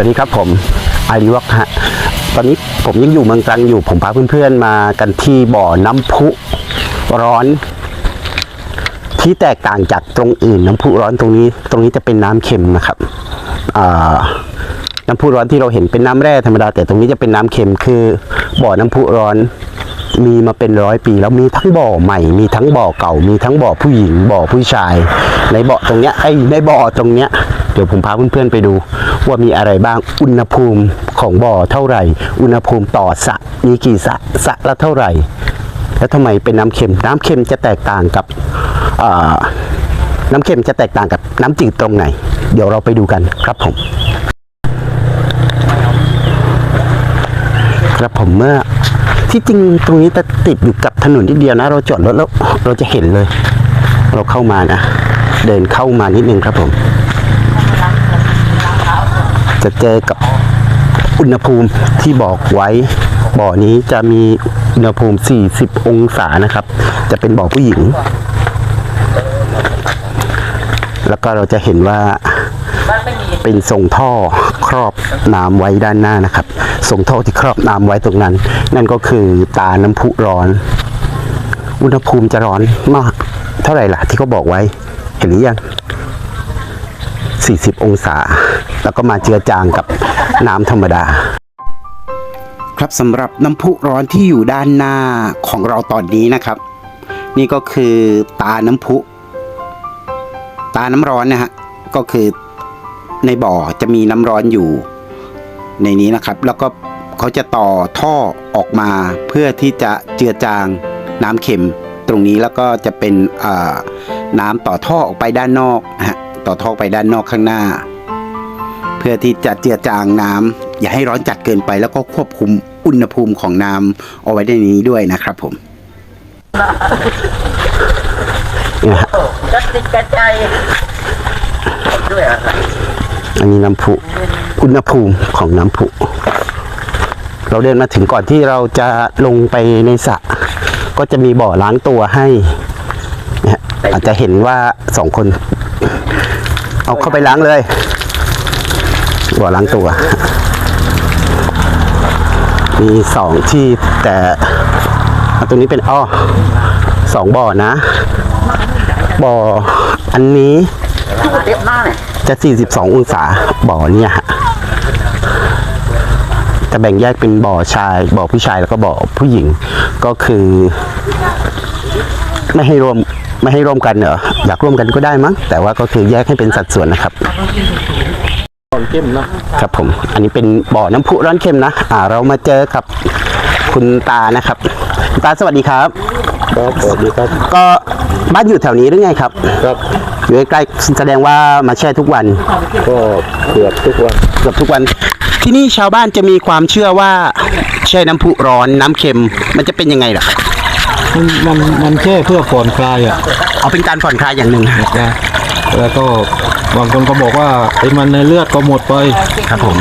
วัสดีครับผมไอริวักฮะตอนนี้ผมยังอยู่เมืองตรังอยู่ผมพาเพื่อนๆมากันที่บ่อน้ำพุร้อน ที่แตกต่างจากตรงอื่นน้ำพุร้อนตรงนี้ ตรงนี้จะเป็นน้ำเค็มนะครับน้ำพุร้อนที่เราเห็นเป็นน้ำแร่ธรรมดา แต่ตรงนี้จะเป็นน้ำเค็มคือบ่อน้ำพุร้อนมีมาเป็นร้อยปีแล้วมีทั้งบ่อใหม่ มีทั้งบ่อเก่า มีทั้งบ่อผู้หญิงบ่อผู้ชาย ในบ่อตรงเนี้ยไอ้ในบ่อตรงเนี้ย ดี๋ยวผมพาเพื่อนๆไปดู ว่ามีอะไรบ้างอุณหภูมิของบ่อเท่าไหร่ อุณหภูมิต่อสะมีกี่สะสะละเท่าไหร่ แล้วทำไมเป็นน้ำเค็ม น้ำเค็มจะแตกต่างกับน้ำเค็มจะแตกต่างกับน้ำจืดตรงไหน เดี๋ยวเราไปดูกันครับผม ครับผมเมื่อที่จริงตรงนี้จะติดอยู่กับถนนนิดเดียวนะ เราจอดรถแล้วเราจะเห็นเลย เราเข้ามานะ เดินเข้ามานิดนึงครับผม จะเจอกับอุณหภูมิที่บอกไว้ บ่อนี้จะมีอุณหภูมิ 40 องศานะครับ จะเป็นบ่อผู้หญิง แล้วก็เราจะเห็นว่าเป็นทรงท่อครอบน้ำไว้ด้านหน้านะครับทรงท่อที่ครอบน้ำไว้ตรงนั้น นั่นก็คือตาน้ำพุร้อน อุณหภูมิจะร้อนมาก เท่าไหร่ล่ะที่เขาบอกไว้ เห็นหรือยัง 40 องศา แล้วก็มาเจือจางกับน้ำธรรมดา ครับสำหรับน้ำพุร้อนที่อยู่ด้านหน้าของเราตอนนี้นะครับ นี่ก็คือตาน้ำพุ ตาน้ำร้อนนะฮะก็คือในบ่อจะมีน้ำร้อนอยู่ในนี้นะครับ แล้วก็เขาจะต่อท่อออกมาเพื่อที่จะเจือจางน้ำเค็มตรงนี้แล้วก็จะเป็นน้ำต่อท่อออกไปด้านนอกนะฮะต่อท่อไปด้านนอกข้างหน้า เพื่อที่จะเจือจางน้ำอย่าให้ร้อนจัดเกินไป แล้วก็ควบคุมอุณหภูมิของน้ำเอาไว้ในนี้ด้วยนะครับผมเนี่ฮะกระติกกระใจด้วยอะไรอันนี้น้ำพุอุณหภูมิของน้ำพุ เราเดินมาถึงก่อนที่เราจะลงไปในสระก็จะมีบ่อล้างตัวให้นะฮะอาจจะเห็นว่าสองคน เอาเข้าไปล้างเลย บ่อล้างตัว มีสองที่แต่ตรงนี้เป็นอ้อสองบ่อนะ บ่ออันนี้ตู้เต็มหน้าเนี่ยจะ 42 องศาบ่อเนี่ยฮะจะแบ่งแยกเป็นบ่อชายบ่อผู้ชายแล้วก็บ่อผู้หญิง ก็คือ ไม่ให้รวมไม่ให้ร่วมกันเหรออยากร่วมกันก็ได้มั้งแต่ว่าก็คือแยกให้เป็นสัดส่วนนะครับ เข้มเนาะครับผม อันนี้เป็นบ่อน้ำพุร้อนเค็มนะอ่า เรามาเจอกับคุณตานะครับคุณตาสวัสดีครับครับสวัสดีครับ ก็บ้านอยู่แถวนี้หรือไงครับ ครับอยู่ใกล้ๆแสดงว่ามาแช่ทุกวัน ก็เกือบทุกวันเกือบทุกวัน ที่นี่ชาวบ้านจะมีความเชื่อว่าแช่น้ำพุร้อนน้ำเค็ม มันจะเป็นยังไงล่ะครับมันมันมันแค่เพื่อผ่อนคลายอะเอาเป็นการผ่อนคลายอย่างหนึ่งนะ แล้วก็บางคนก็บอกว่าไอ้มันในเลือดก็หมดไป ครับผม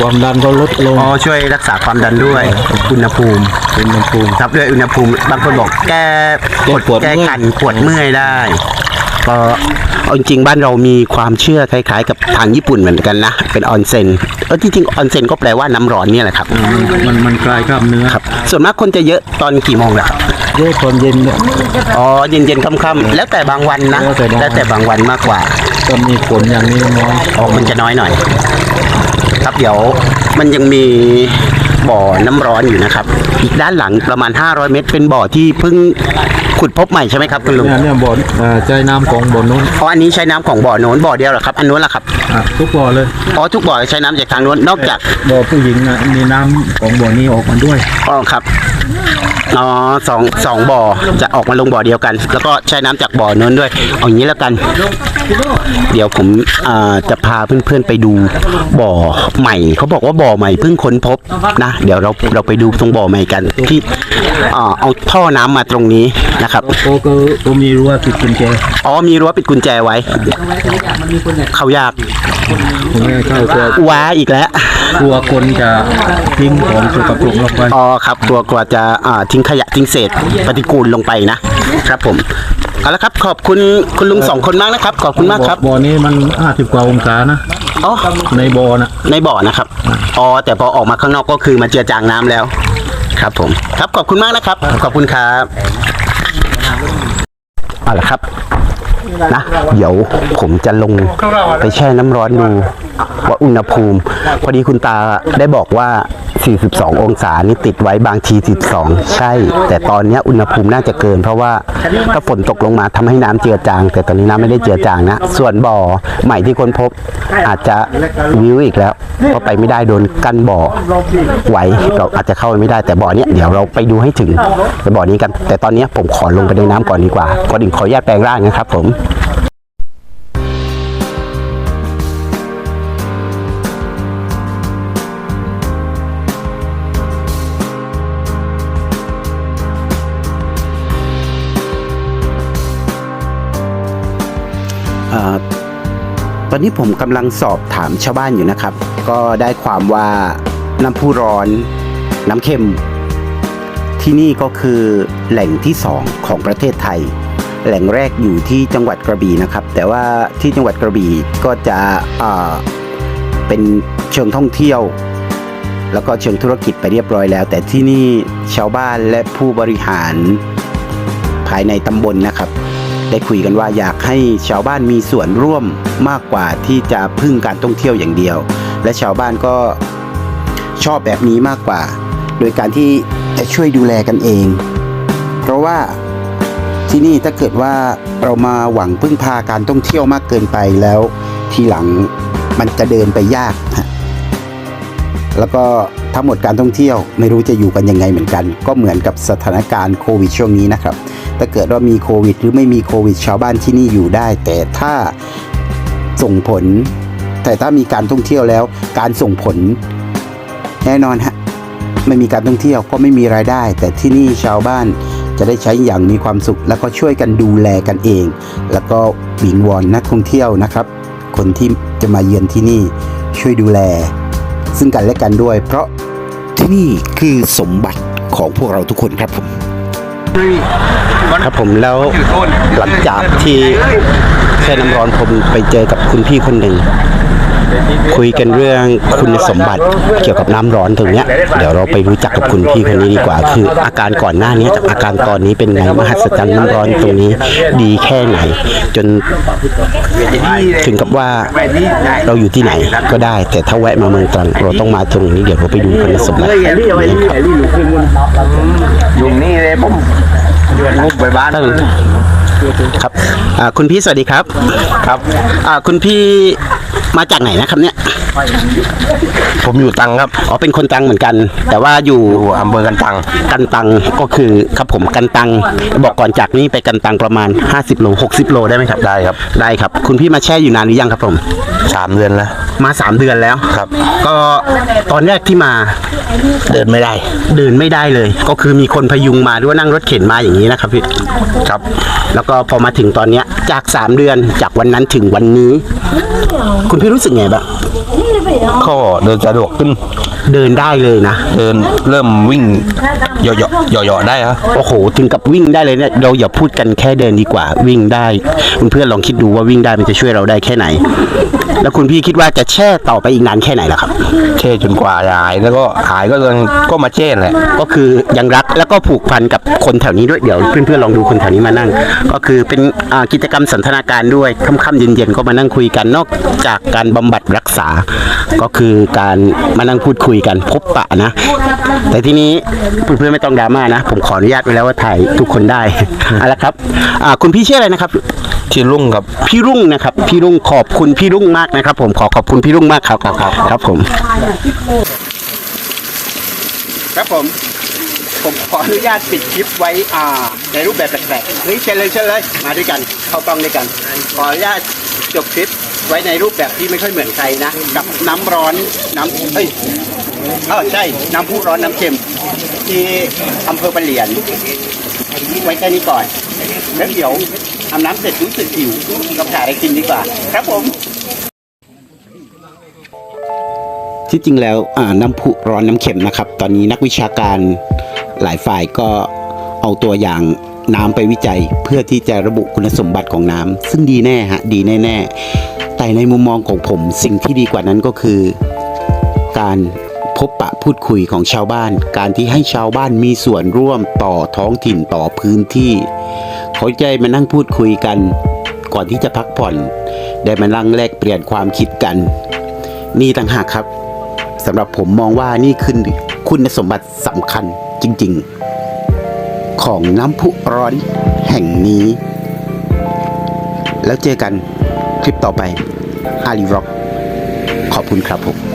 ความดันก็ลดลง อ๋อช่วยรักษาความดันด้วยอุณหภูมิเป็นอุณหภูมิครับด้วยอุณหภูมิ บางคนบอกแก้แก้ปวดแก้เมื่อยคันปวดเมื่อยได้ก็เอาจริงๆบ้านเรามีความเชื่อคล้ายๆ กับทางญี่ปุ่นเหมือนกันนะ เป็นออนเซ็นเออจริงๆออนเซ็นก็แปลว่าน้ำร้อนเนี่ยแหละครับมันมันมันคลายกล้ามเนื้อครับ ส่วนมากคนจะเยอะตอนกี่โมงล่ะครับ เยอะตอนเย็นเนี่ย อ๋อเย็นๆค่ำๆแล้วแต่บางวันนะแล้วแต่บางวัน แล้วแต่บางวันมากกว่า ก็มีผลอย่างนี้น้อยออกมันจะน้อยหน่อย ครับเดี๋ยวมันยังมีบ่อน้ำร้อนอยู่นะครับ อีกด้านหลังประมาณ 500 เมตร เป็นบ่อที่เพิ่งขุดพบใหม่ใช่ไหมครับคุณลุงเนี่ยเนี่ยบ่ออ่าใจน้ำของบ่อนู้นเพราะอันนี้ใช้น้ำของบ่อโน้นบ่อเดียวเหรอครับอันโน้นล่ะครับอะทุกบ่อเลยอ๋อทุกบ่อใช้น้ำจากทางโน้นนอกจากบ่อผู้หญิงนะมีน้ำของบ่อนี้ออกมาด้วยอ๋อครับ อ๋อสองสองบ่อจะออกมาลงบ่อเดียวกัน แล้วก็ใช้น้ำจากบ่อโน้นด้วยเอาอย่างนี้แล้วกัน เดี๋ยวผมอ่าจะพาเพื่อนๆไปดูบ่อใหม่ เขาบอกว่าบ่อใหม่เพิ่งค้นพบนะ เดี๋ยวเราเราไปดูตรงบ่อใหม่กันที่อ่าเอาท่อน้ำมาตรงนี้นะครับโอ้ก็ก็มีรั้วติดกุญแจอ๋อมีรั้วปิดกุญแจไว้ เขายากผมไม่ให้เข้าตัวว้าอีกแล้วกลัวคนจะทิ้งของสกปรกลงไปอ๋อครับกลัวกลัวจะอ่าทิ้งขยะทิ้งเศษปฏิกูลลงไปนะครับผม เอาละครับ ขอบคุณคุณลุงสองคนมากนะครับ ขอบคุณมากครับ บ่อนี้มันห้าสิบกว่าองศานะอ๋อในบ่อนะในบ่อนะครับอ๋อแต่พอออกมาข้างนอกก็คือมาเจือจางน้ำแล้ว ครับผม ครับขอบคุณมากนะครับ ขอบคุณครับเอาละครับ นะ เดี๋ยวผมจะลงไปแช่น้ำร้อนดูว่าอุณหภูมิ พอดีคุณตาได้บอกว่า 42 องศานี่ติดไว้บางที12 ใช่ แต่ตอนนี้อุณหภูมิน่าจะเกิน เพราะว่าถ้าฝนตกลงมาทำให้น้ำเจือจาง แต่ตอนนี้น้ำไม่ได้เจือจางนะ ส่วนบ่อใหม่ที่ค้นพบ อาจจะวิวอีกแล้วเพราะไปไม่ได้โดนกั้นบ่อไว้เราอาจจะเข้าไม่ได้แต่บ่อเนี้ยเดี๋ยวเราไปดูให้ถึงไปบ่อนี้กัน แต่ตอนนี้ผมขอลงไปในน้ำก่อนดีกว่าก่อนอื่นขออนุญาตแปลงร่างนะครับผมตอนนี้ผมกำลังสอบถามชาวบ้านอยู่นะครับ ก็ได้ความว่าน้ำพุร้อนน้ำเค็ม ที่นี่ก็คือแหล่งที่สองของประเทศไทย แหล่งแรกอยู่ที่จังหวัดกระบี่นะครับ แต่ว่าที่จังหวัดกระบี่ก็จะเอ่อเป็นเชิงท่องเที่ยว แล้วก็เชิงธุรกิจไปเรียบร้อยแล้ว แต่ที่นี่ชาวบ้านและผู้บริหารภายในตำบลนะครับ ได้คุยกันว่าอยากให้ชาวบ้านมีส่วนร่วมมากกว่าที่จะพึ่งการท่องเที่ยวอย่างเดียว และชาวบ้านก็ชอบแบบนี้มากกว่า โดยการที่จะช่วยดูแลกันเอง เพราะว่า ที่นี่ถ้าเกิดว่าเรามาหวังพึ่งพาการท่องเที่ยวมากเกินไปแล้ว ทีหลังมันจะเดินไปยากฮะแล้วก็ทั้งหมดการท่องเที่ยวไม่รู้จะอยู่กันยังไงเหมือนกัน ก็เหมือนกับสถานการณ์โควิดช่วงนี้นะครับถ้าเกิดว่ามีโควิด หรือไม่มีโควิดชาวบ้านที่นี่อยู่ได้ แต่ถ้าส่งผล แต่ถ้ามีการท่องเที่ยวแล้ว การส่งผล แน่นอนฮะไม่มีการท่องเที่ยวก็ไม่มีรายได้ แต่ที่นี่ชาวบ้าน จะได้ใช้อย่างมีความสุข แล้วก็ช่วยกันดูแลกันเอง แล้วก็วิงวอนนักท่องเที่ยวนะครับ คนที่จะมาเยือนที่นี่ช่วยดูแล ซึ่งกันและกันด้วย เพราะที่นี่คือสมบัติของพวกเราทุกคนครับผมครับผมแล้วหลังจากที่แช่น้ำร้อนผมไปเจอกับคุณพี่คนหนึ่ง คุยกันเรื่องคุณสมบัติเกี่ยวกับน้ำร้อนตรงเนี้ยเดี๋ยวเราไปรู้จักกับคุณพี่คนนี้ดีกว่า คืออาการก่อนหน้านี้กับอาการตอนนี้เป็นไงมหัศจรรย์น้ำร้อนตรงนี้ ดีแค่ไหน จนถึงกับว่าเราอยู่ที่ไหนก็ได้ แต่ถ้าแวะมาเมืองตรังเราต้องมาตรงนี้เดี๋ยวเราไปดูคุณสมบัตินะครับยุงนี่เลยผมงุบไปบ้านท่านครับอ่าคุณพี่สวัสดีครับ ครับอ่าคุณพี่ มาจากไหนนะครับเนี่ยผมอยู่ตังครับ อ๋อ เป็นคนตรังเหมือนกัน แต่ว่าอยู่อยู่อำเภอกันตัง กันตังก็คือครับผมกันตัง บอกก่อนจากนี้ไปกันตังประมาณ 50 โล 60 โลได้ไหมครับ ได้ครับ ได้ครับ คุณพี่มาแช่อยู่นานหรือยังครับผมสามเดือนแล้ว มา 3 เดือนแล้วครับ ก็ตอนแรกที่มาเดินไม่ได้ เดินไม่ได้เลย ก็คือมีคนพยุงมาหรือว่านั่งรถเข็นมาอย่างนี้นะครับพี่ ครับ แล้วก็พอมาถึงตอนเนี้ยจาก 3 เดือนจากวันนั้นถึงวันนี้ คุณพี่รู้สึกไงบ้างก็เดินสะดวกขึ้น เดินได้เลยนะ เดินเริ่มวิ่งเหยาะๆเหยาะๆได้ครับโอ้โห ถึงกับวิ่งได้เลยเนี่ยเราอย่าพูดกันแค่เดินดีกว่า วิ่งได้คุณเพื่อนลองคิดดูว่าวิ่งได้มันจะช่วยเราได้แค่ไหน แล้วคุณพี่คิดว่าจะแช่ต่อไปอีกนานแค่ไหนล่ะครับ เช่จนกว่าจะหายแล้วก็หายก็เดินก็มาเช่นแหละ ก็คือยังรักแล้วก็ผูกพันกับคนแถวนี้ด้วยเดี๋ยวเพื่อนๆลองดูคนแถวนี้มานั่ง ก็คือเป็นอ่ากิจกรรมสันทนาการด้วยค่ำๆเย็นๆก็มานั่งคุยกันนอกจากการบำบัดรักษา ก็คือการมานั่งพูดคุยกันพบปะนะ แต่ทีนี้เพื่อนๆไม่ต้องดราม่านะ ผมขออนุญาตไว้แล้วว่าถ่ายทุกคนได้ เอาละครับอ่าคุณพี่ชื่ออะไรนะครับ ที่รุ่งครับ พี่รุ่งนะครับ พี่รุ่งขอบคุณพี่รุ่งมากนะครับ ผมขอขอบคุณพี่รุ่งมากครับครับครับผม ครับผม ผมขออนุญาตปิดคลิปไว้อ่าในรูปแบบแปลกๆเฮ้ยเชิญเลยเชิญเลยมาด้วยกันเข้ากล้องด้วยกัน ขออนุญาตจบคลิปไว้ในรูปแบบที่ไม่ค่อยเหมือนใครนะกับน้ำร้อนน้ำเอ้ยเออใช่น้ำพุร้อนน้ำเค็มที่อำเภอปะเหลียน ไว้แค่นี้ก่อนแล้วเดี๋ยว อาบน้ำเสร็จรู้สึกหิวก็หาอะไรกินดีกว่า ครับผม ที่จริงแล้วน้ำพุร้อนน้ำเค็มนะครับ ตอนนี้นักวิชาการหลายฝ่ายก็เอาตัวอย่างน้ำไปวิจัยเพื่อที่จะระบุคุณสมบัติของน้ำซึ่งดีแน่ฮะดีแน่ ๆ แต่ในมุมมองของผมสิ่งที่ดีกว่านั้นก็คือ การพบปะพูดคุยของชาวบ้าน การที่ให้ชาวบ้านมีส่วนร่วมต่อท้องถิ่นต่อพื้นที่ เขาใจมานั่งพูดคุยกัน ก่อนที่จะพักผ่อน ได้มานั่งแลกเปลี่ยนความคิดกัน นี่ต่างหากครับสำหรับผมมองว่านี่คือคุณสมบัติสำคัญจริง ๆ ของน้ำพุร้อนแห่งนี้ แล้วเจอกันคลิปต่อไปอารีร็อกขอบคุณครับผม